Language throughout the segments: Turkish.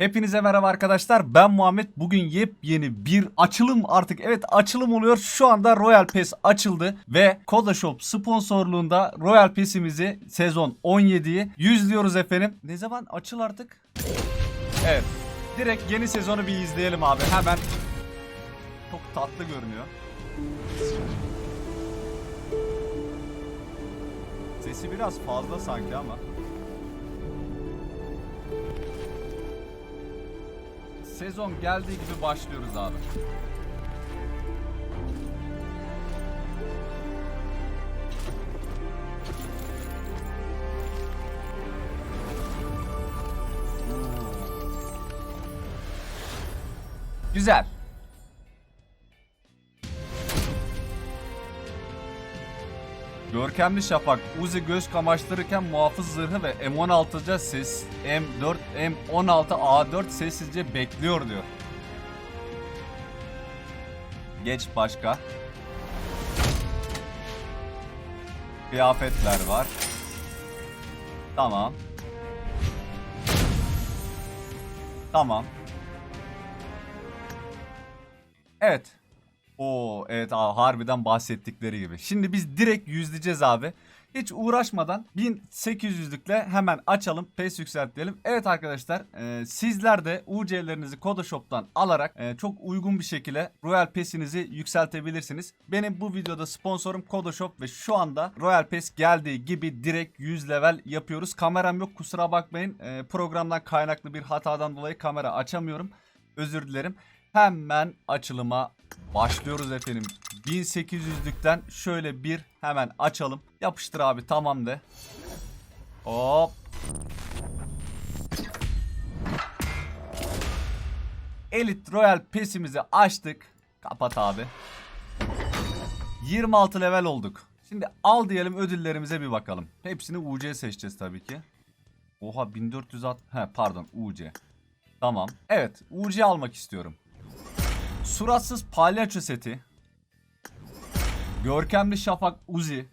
Hepinize merhaba arkadaşlar. Ben Muhammed. Bugün yepyeni bir açılım artık. Evet açılım oluyor. Şu anda Royal Pass açıldı ve Koda Shop sponsorluğunda Royal Pass'imizi sezon 17'yi yüzlüyoruz efendim. Ne zaman açıl artık? Evet. Direkt yeni sezonu bir izleyelim abi. Hemen. Çok tatlı görünüyor. Sesi biraz fazla sanki ama. Sezon geldiği gibi başlıyoruz abi. Güzel. Görkemli Şafak Uzi göz kamaştırırken muhafız zırhı ve M16'ca ses M4 M16 A4 sessizce bekliyor diyor. Geç başka. Kıyafetler var. Tamam. Tamam. Evet. Oo evet abi harbiden bahsettikleri gibi. Şimdi biz direkt yüzleyeceğiz abi. Hiç uğraşmadan 1800'lükle hemen açalım. PES yükseltelim. Evet arkadaşlar e, sizler de UC'lerinizi Kodoshop'tan alarak e, çok uygun bir şekilde Royal Pass'inizi yükseltebilirsiniz. Benim bu videoda sponsorum Kodoshop ve şu anda Royal Pass geldiği gibi direkt 100 level yapıyoruz. Kameram yok kusura bakmayın. E, programdan kaynaklı bir hatadan dolayı kamera açamıyorum. Özür dilerim. Hemen açılıma başlıyoruz efendim. 1800'lükten şöyle bir hemen açalım. Yapıştır abi tamam de. Hop. Elite Royal Pass'imizi açtık. Kapat abi. 26 level olduk. Şimdi al diyelim ödüllerimize bir bakalım. Hepsini UC seçeceğiz tabii ki. Oha 1460 he pardon UC. Tamam. Evet UC almak istiyorum. Suratsız palyaço seti. Görkemli şafak Uzi.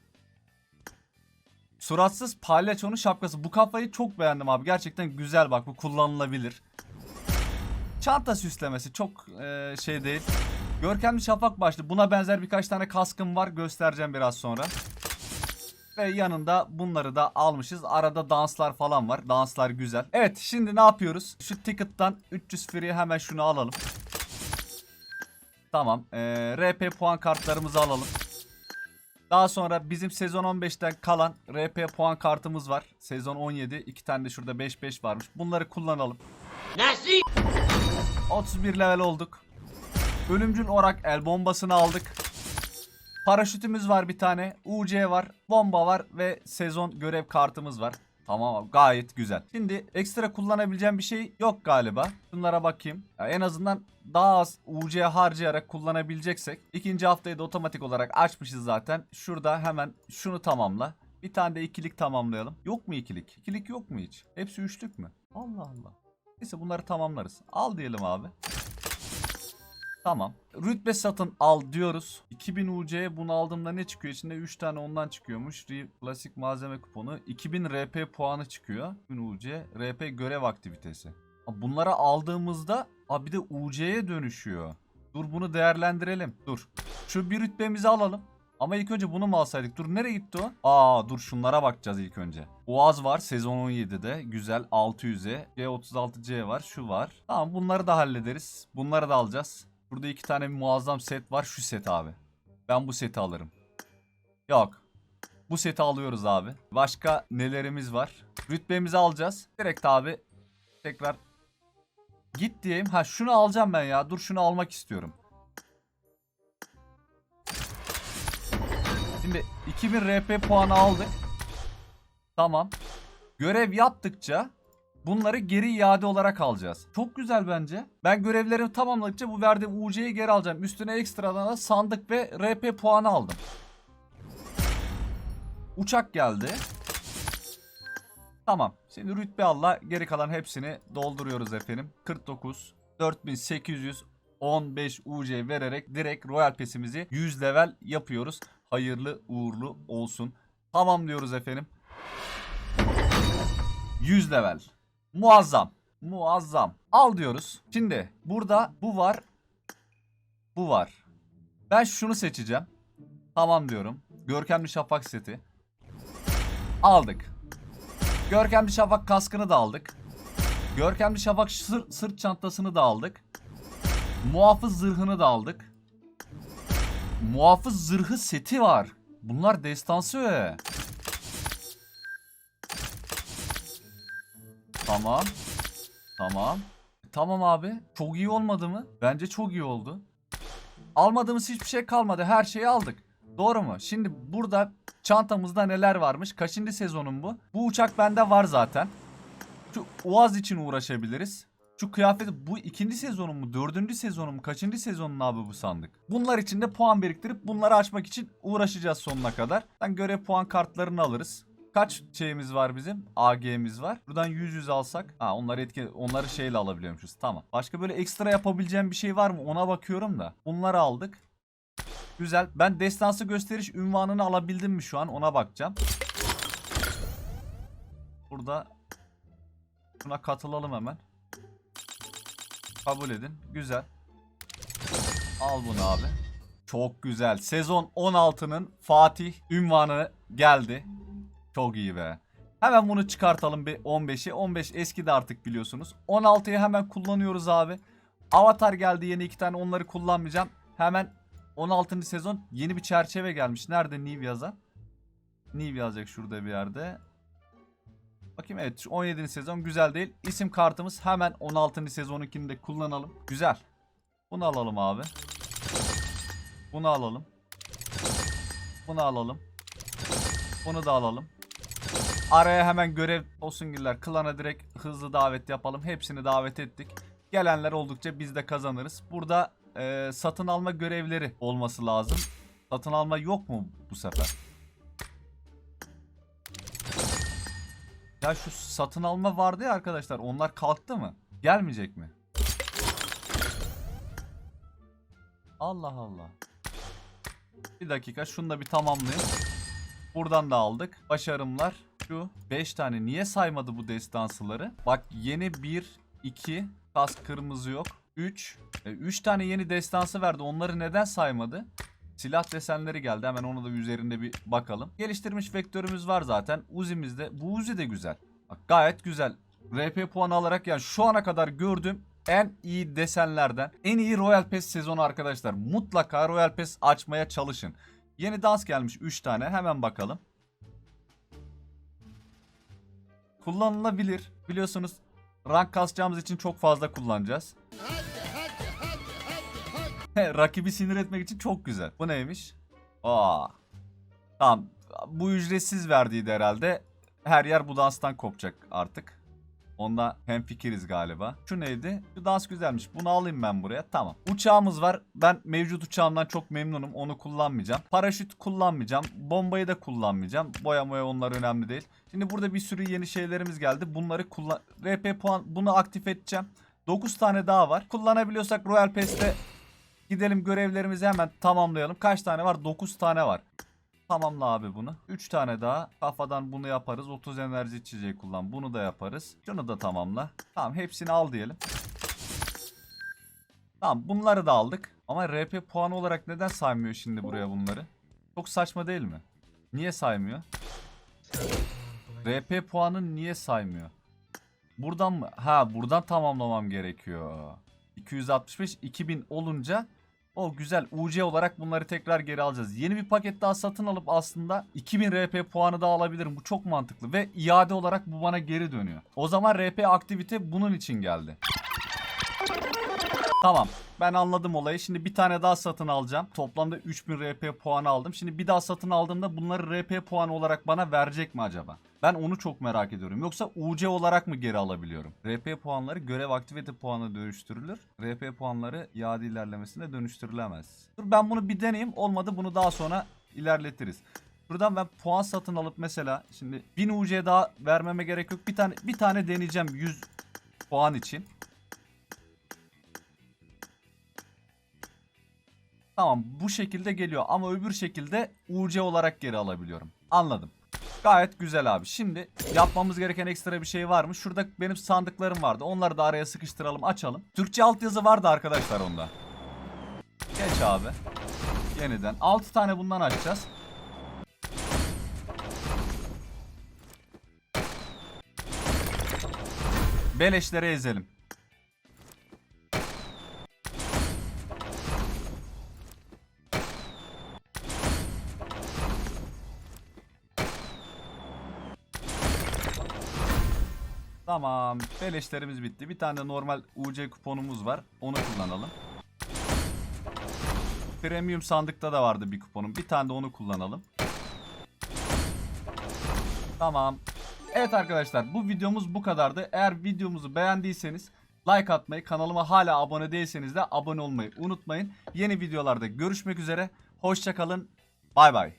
Suratsız palyaçonun şapkası. Bu kafayı çok beğendim abi. Gerçekten güzel bak bu kullanılabilir. Çanta süslemesi çok e, şey değil. Görkemli şafak başlı. Buna benzer birkaç tane kaskım var. Göstereceğim biraz sonra. Ve yanında bunları da almışız. Arada danslar falan var. Danslar güzel. Evet şimdi ne yapıyoruz? Şu ticket'tan 300 free hemen şunu alalım. Tamam. Ee, RP puan kartlarımızı alalım. Daha sonra bizim sezon 15'ten kalan RP puan kartımız var. Sezon 17. iki tane de şurada 5-5 varmış. Bunları kullanalım. Nasıl? 31 level olduk. Ölümcül orak el bombasını aldık. Paraşütümüz var bir tane. UC var. Bomba var. Ve sezon görev kartımız var. Tamam gayet güzel. Şimdi ekstra kullanabileceğim bir şey yok galiba. Bunlara bakayım. Ya en azından daha az UC harcayarak kullanabileceksek. ikinci haftayı da otomatik olarak açmışız zaten. Şurada hemen şunu tamamla. Bir tane de ikilik tamamlayalım. Yok mu ikilik? İkilik yok mu hiç? Hepsi üçlük mü? Allah Allah. Neyse bunları tamamlarız. Al diyelim abi. Tamam. Rütbe satın al diyoruz. 2000 UC'ye bunu aldığımda ne çıkıyor? İçinde 3 tane ondan çıkıyormuş. Klasik malzeme kuponu. 2000 RP puanı çıkıyor. 2000 UC. RP görev aktivitesi. Aa, Bunlara aldığımızda aa, bir de UC'ye dönüşüyor. Dur bunu değerlendirelim. Dur. Şu bir rütbemizi alalım. Ama ilk önce bunu mu alsaydık? Dur nereye gitti o? Aa dur şunlara bakacağız ilk önce. Boğaz var sezon 17'de. Güzel 600'e. C36C var. Şu var. Tamam bunları da hallederiz. Bunları da alacağız. Burada iki tane muazzam set var. Şu set abi. Ben bu seti alırım. Yok. Bu seti alıyoruz abi. Başka nelerimiz var? Rütbemizi alacağız. Direkt abi tekrar git diyeyim. Ha şunu alacağım ben ya. Dur şunu almak istiyorum. Şimdi 2000 RP puanı aldık. Tamam. Görev yaptıkça bunları geri iade olarak alacağız. Çok güzel bence. Ben görevlerimi tamamladıkça bu verdiğim UC'yi geri alacağım. Üstüne ekstradan da sandık ve RP puanı aldım. Uçak geldi. Tamam. Şimdi rütbe Allah geri kalan hepsini dolduruyoruz efendim. 49 4815 UC vererek direkt Royal Pass'imizi 100 level yapıyoruz. Hayırlı uğurlu olsun. Tamam diyoruz efendim. 100 level. Muazzam. Muazzam. Al diyoruz. Şimdi burada bu var. Bu var. Ben şunu seçeceğim. Tamam diyorum. Görkemli şafak seti. Aldık. Görkemli şafak kaskını da aldık. Görkemli şafak sır- sırt çantasını da aldık. Muhafız zırhını da aldık. Muhafız zırhı seti var. Bunlar destansı Tamam. Tamam. Tamam abi. Çok iyi olmadı mı? Bence çok iyi oldu. Almadığımız hiçbir şey kalmadı. Her şeyi aldık. Doğru mu? Şimdi burada çantamızda neler varmış? Kaçıncı sezonun bu? Bu uçak bende var zaten. Şu Uaz için uğraşabiliriz. Şu kıyafeti bu ikinci sezonun mu? Dördüncü sezonun mu? Kaçıncı sezonun abi bu sandık? Bunlar için de puan biriktirip bunları açmak için uğraşacağız sonuna kadar. Ben görev puan kartlarını alırız. Kaç şeyimiz var bizim? AG'miz var. Buradan 100 100 alsak. Ha onları etki onları şeyle alabiliyormuşuz. Tamam. Başka böyle ekstra yapabileceğim bir şey var mı? Ona bakıyorum da. Bunları aldık. Güzel. Ben destansı gösteriş ünvanını alabildim mi şu an? Ona bakacağım. Burada Buna katılalım hemen. Kabul edin. Güzel. Al bunu abi. Çok güzel. Sezon 16'nın Fatih ünvanı geldi. Çok iyi be. Hemen bunu çıkartalım bir 15'i. 15 eski de artık biliyorsunuz. 16'yı hemen kullanıyoruz abi. Avatar geldi yeni iki tane onları kullanmayacağım. Hemen 16. sezon yeni bir çerçeve gelmiş. Nerede New yazan? New yazacak şurada bir yerde. Bakayım evet şu 17. sezon güzel değil. İsim kartımız hemen 16. sezonunkini de kullanalım. Güzel. Bunu alalım abi. Bunu alalım. Bunu alalım. Bunu da alalım. Araya hemen görev olsungiller. Klana direkt hızlı davet yapalım. Hepsini davet ettik. Gelenler oldukça biz de kazanırız. Burada e, satın alma görevleri olması lazım. Satın alma yok mu bu sefer? Ya şu satın alma vardı ya arkadaşlar. Onlar kalktı mı? Gelmeyecek mi? Allah Allah. Bir dakika şunu da bir tamamlayayım. Buradan da aldık. Başarımlar. Şu 5 tane. Niye saymadı bu destansıları? Bak yeni 1, 2. Tas kırmızı yok. 3. 3 tane yeni destansı verdi. Onları neden saymadı? Silah desenleri geldi. Hemen onu da üzerinde bir bakalım. Geliştirmiş vektörümüz var zaten. Uzi'miz de. Bu Uzi de güzel. Bak gayet güzel. RP puanı alarak yani şu ana kadar gördüğüm en iyi desenlerden. En iyi Royal Pass sezonu arkadaşlar. Mutlaka Royal Pass açmaya çalışın. Yeni dans gelmiş 3 tane. Hemen bakalım. Kullanılabilir. Biliyorsunuz rank kasacağımız için çok fazla kullanacağız. Rakibi sinir etmek için çok güzel. Bu neymiş? Aa. Tamam. Bu ücretsiz verdiydi herhalde. Her yer bu danstan kopacak artık. Onda hemfikiriz galiba. Şu neydi? Şu dans güzelmiş. Bunu alayım ben buraya. Tamam. Uçağımız var. Ben mevcut uçağımdan çok memnunum. Onu kullanmayacağım. Paraşüt kullanmayacağım. Bombayı da kullanmayacağım. Boya moya onlar önemli değil. Şimdi burada bir sürü yeni şeylerimiz geldi. Bunları kullan... RP puan bunu aktif edeceğim. 9 tane daha var. Kullanabiliyorsak Royal Pass'te Gidelim görevlerimizi hemen tamamlayalım. Kaç tane var? 9 tane var. Tamamla abi bunu. 3 tane daha. Kafadan bunu yaparız. 30 enerji içeceği kullan. Bunu da yaparız. Şunu da tamamla. Tamam hepsini al diyelim. Tamam bunları da aldık. Ama RP puanı olarak neden saymıyor şimdi buraya bunları? Çok saçma değil mi? Niye saymıyor? RP puanı niye saymıyor? Buradan mı? Ha buradan tamamlamam gerekiyor. 265 2000 olunca o güzel UC olarak bunları tekrar geri alacağız. Yeni bir paket daha satın alıp aslında 2000 RP puanı da alabilirim. Bu çok mantıklı ve iade olarak bu bana geri dönüyor. O zaman RP aktivite bunun için geldi. Tamam. Ben anladım olayı. Şimdi bir tane daha satın alacağım. Toplamda 3000 RP puanı aldım. Şimdi bir daha satın aldığımda bunları RP puanı olarak bana verecek mi acaba? Ben onu çok merak ediyorum. Yoksa UC olarak mı geri alabiliyorum? RP puanları görev aktivite puanına dönüştürülür. RP puanları iade ilerlemesine dönüştürülemez. Dur ben bunu bir deneyeyim. Olmadı bunu daha sonra ilerletiriz. Buradan ben puan satın alıp mesela şimdi 1000 UC daha vermeme gerek yok. Bir tane bir tane deneyeceğim 100 puan için. Tamam bu şekilde geliyor ama öbür şekilde UC olarak geri alabiliyorum. Anladım. Gayet güzel abi. Şimdi yapmamız gereken ekstra bir şey var mı? Şurada benim sandıklarım vardı. Onları da araya sıkıştıralım, açalım. Türkçe altyazı vardı arkadaşlar onda. Geç abi. Yeniden. 6 tane bundan açacağız. Beleşlere ezelim. Tamam. Beleşlerimiz bitti. Bir tane normal UC kuponumuz var. Onu kullanalım. Premium sandıkta da vardı bir kuponum. Bir tane de onu kullanalım. Tamam. Evet arkadaşlar bu videomuz bu kadardı. Eğer videomuzu beğendiyseniz like atmayı, kanalıma hala abone değilseniz de abone olmayı unutmayın. Yeni videolarda görüşmek üzere. Hoşçakalın. Bay bay.